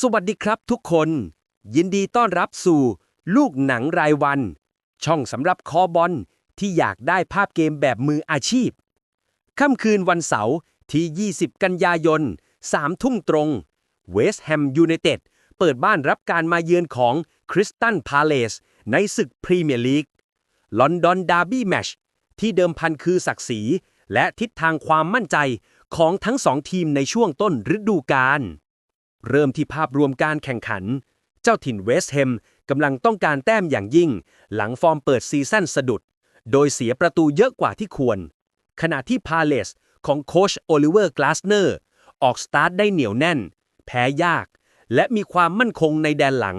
สวัสดีครับทุกคน ยินดีต้อนรับสู่ ลูกหนังรายวัน ช่องสำหรับคอบอลที่อยากได้ภาพเกมแบบมืออาชีพ ค่ำคืนวันเสาร์ที่ 20 กันยายน3ทุ่มตรง เวสต์แฮมยูไนเต็ดเปิดบ้านรับการมาเยือนของคริสตันพาเลสในศึกพรีเมียร์ลีก ลอนดอนดาร์บี้แมชที่เดิมพันคือศักดิ์ศรีและทิศทางความมั่นใจของทั้งสองทีมในช่วงต้นฤดูกาล เริ่มที่ภาพรวมการแข่งขัน เจ้าถิ่นเวสต์แฮมกำลังต้องการแต้มอย่างยิ่ง หลังฟอร์มเปิดซีซั่นสะดุด โดยเสียประตูเยอะกว่าที่ควร ขณะที่พาเลสของโคชโอลิเวอร์กลาสเนอร์ออกสตาร์ทได้เหนียวแน่น แพ้ยาก และมีความมั่นคงในแดนหลัง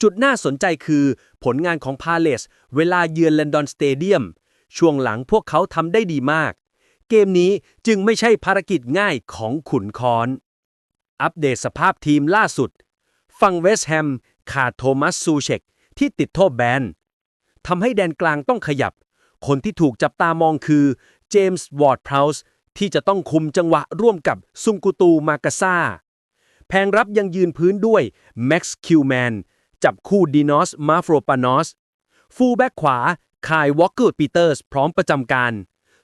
จุดน่าสนใจคือผลงานของพาเลสเวลาเยือนลอนดอนสเตเดียม ช่วงหลังพวกเขาทำได้ดีมาก เกมนี้จึงไม่ใช่ภารกิจง่ายของขุนคอน อัปเดตสภาพทีมล่าสุด ฝั่งเวสต์แฮมขาดโทมัสซูเชกที่ติดโทษแบนทำให้แดนกลางต้องขยับ คนที่ถูกจับตามองคือเจมส์วอร์ดพราวส์ที่จะต้องคุมจังหวะร่วมกับซุงกูตูมากาซาแพงรับยังยืนพื้นด้วยแม็กซ์คิวแมนจับคู่ดีนอสมาฟโรปานอสฟูลแบ็กขวาคายวอลเกอร์ปีเตอร์สพร้อมประจำการ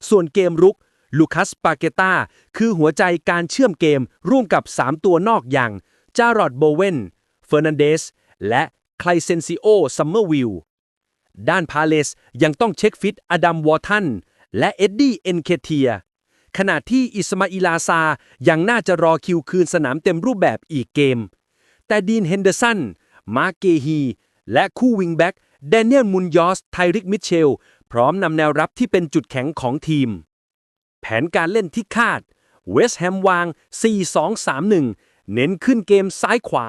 ส่วนเกมรุก ลูคัสปาเกตาคือหัวใจการเชื่อมเกมร่วมกับ 3 ตัวนอกอย่างจารอดโบเวนเฟอร์นันเดสและไคลเซนซิโอซัมเมอร์วิลด้านพาเลสยังต้องเช็คฟิตอดัมวอร์ทันและเอ็ดดี้เอนเคเทีย ขณะที่อิสมาอิลาซายังน่าจะรอคิวคืนสนามเต็มรูปแบบอีกเกม แต่ดีนเฮนเดอร์สัน มาร์เกฮีและคู่วิงแบ็กแดเนียลมุนยอสไทริกมิเชล พร้อมนำแนวรับที่เป็นจุดแข็งของทีม แผนการเล่นที่คาด เวสต์แฮมวาง 4-2-3-1 เน้นขึ้นเกมซ้ายขวา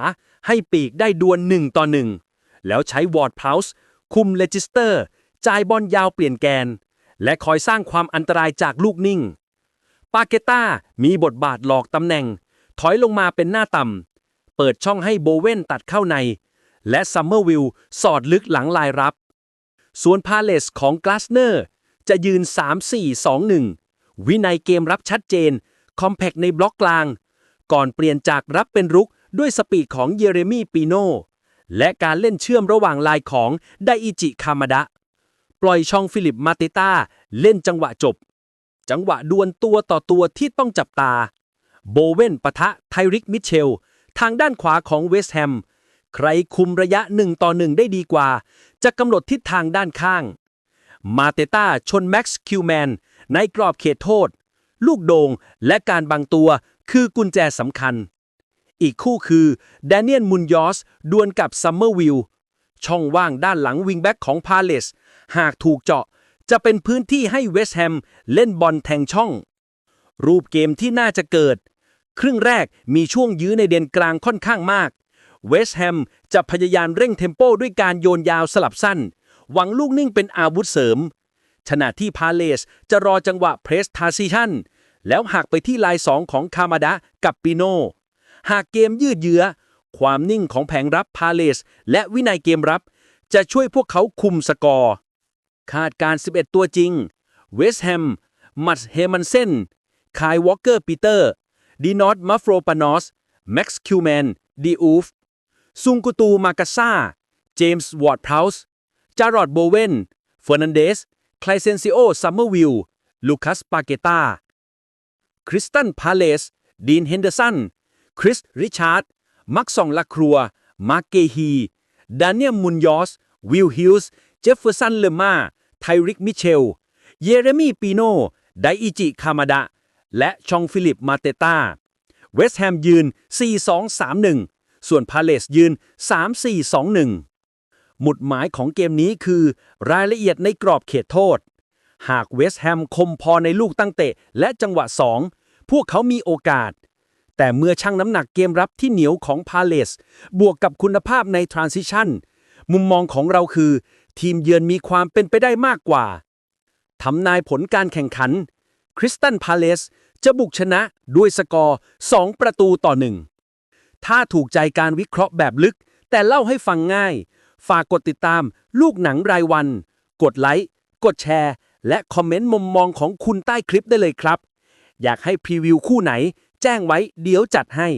ให้ปีกได้ดวล1ต่อ1 แล้วใช้วอร์ดพาวส์คุมเลจิสเตอร์ จ่ายบอลยาวเปลี่ยนแกน และคอยสร้างความอันตรายจากลูกนิ่ง ปาเกต้ามีบทบาทหลอกตำแหน่ง ถอยลงมาเป็นหน้าต่ำ เปิดช่องให้โบเวนตัดเข้าใน และซัมเมอร์วิลสอดลึกหลังลายรับ ส่วนพาเลสของกลาสเนอร์จะยืน 3-4-2-1 วินัยเกมรับชัดเจน คอมแพกในบล็อกกลาง ก่อนเปลี่ยนจากรับเป็นรุกด้วยสปีดของเยเรมีปีโนและการเล่นเชื่อมระหว่างลายของไดอิจิคามาดะ ปล่อยช่องฟิลิปมาเตต้า เล่นจังหวะจบ จังหวะดวลตัวต่อตัวที่ต้องจับตา โบเวนปะทะไทริกมิเชล ทางด้านขวาของเวสต์แฮม ใครคุมระยะหนึ่งต่อหนึ่งได้ดีกว่า จะกำหนดทิศทางด้านข้าง มาเตต้าชนแม็กซ์คิวแมน ในกรอบเขตโทษ ลูกโดง่งและการบังตัวคือกุญแจสำคัญ อีกคู่คือแดเนียลมุนยอสดวลกับซัมเมอร์วิลช่องว่างด้านหลังวิงแบ็กของพาเลสหากถูกเจาะจะเป็นพื้นที่ให้เวสต์แฮมเล่นบอลแทงช่อง รูปเกมที่น่าจะเกิด ครึ่งแรกมีช่วงยื้อในเด่นกลางค่อนข้างมากเวสต์แฮมจะพยายามเร่งเทมโปด้วยการโยนยาวสลับสั้น หวังลูกนิ่งเป็นอาวุธเสริม ขณะที่พาเลสจะรอจังหวะเพรสทาซิชันแล้วหักไปที่ลายสองของคามาดะกับปิโน หากเกมยืดเยื้อ ความนิ่งของแผงรับพาเลส และวินัยเกมรับ จะช่วยพวกเขาคุมสกอร์ คาดการ 11 ตัวจริง เวสแฮม มัตเฮมันเซนคายวอลเกอร์ปีเตอร์ ดีนอตมัฟโรปานอส แม็กซ์คิวแมน ดีอูฟ ซุงกุตูมากาซาเจมส์ วอร์ดพราวส์จารอดโบเวนเฟอร์นันเดส คลเซนซิโอซัมเมอร์วิลลูคัสปาเกตาคริสตันพาเลส ดีนเฮนเดอร์สัน คริส ริชาร์ด มักซองลาครัว มาร์เกฮีดานิเอลมุนยอส วิลฮิลส์ เจฟเฟอร์สัน เลม่า ไทริก มิเชล เยเรมีปีโน ไดอิจิ คามาดะ และชองฟิลิป มาเตตาเวสต์แฮมยืน 4-2-3-1 ส่วนพาเลสยืน 3-4-2-1 หมุดหมายของเกมนี้คือ รายละเอียดในกรอบเขตโทษ หากเวสต์แฮมคมพอในลูกตั้งเตะ และจังหวะ 2 พวกเขามีโอกาส แต่เมื่อชั่งน้ำหนักเกมรับที่เหนียวของพาเลสบวกกับคุณภาพในทรานซิชันมุมมองของเราคือ ทีมเยือนมีความเป็นไปได้มากกว่าทำนายผลการแข่งขัน คริสตันพาเลสจะบุกชนะด้วยสกอร์ 2 ประตูต่อ1ถ้าถูกใจการวิเคราะห์แบบลึก แต่เล่าให้ฟังง่าย ฝากกดติดตาม ลูกหนังรายวัน กดไลค์ กดแชร์ และคอมเมนต์มุมมองของคุณใต้คลิปได้เลยครับ อยากให้พรีวิวคู่ไหน แจ้งไว้เดี๋ยวจัดให้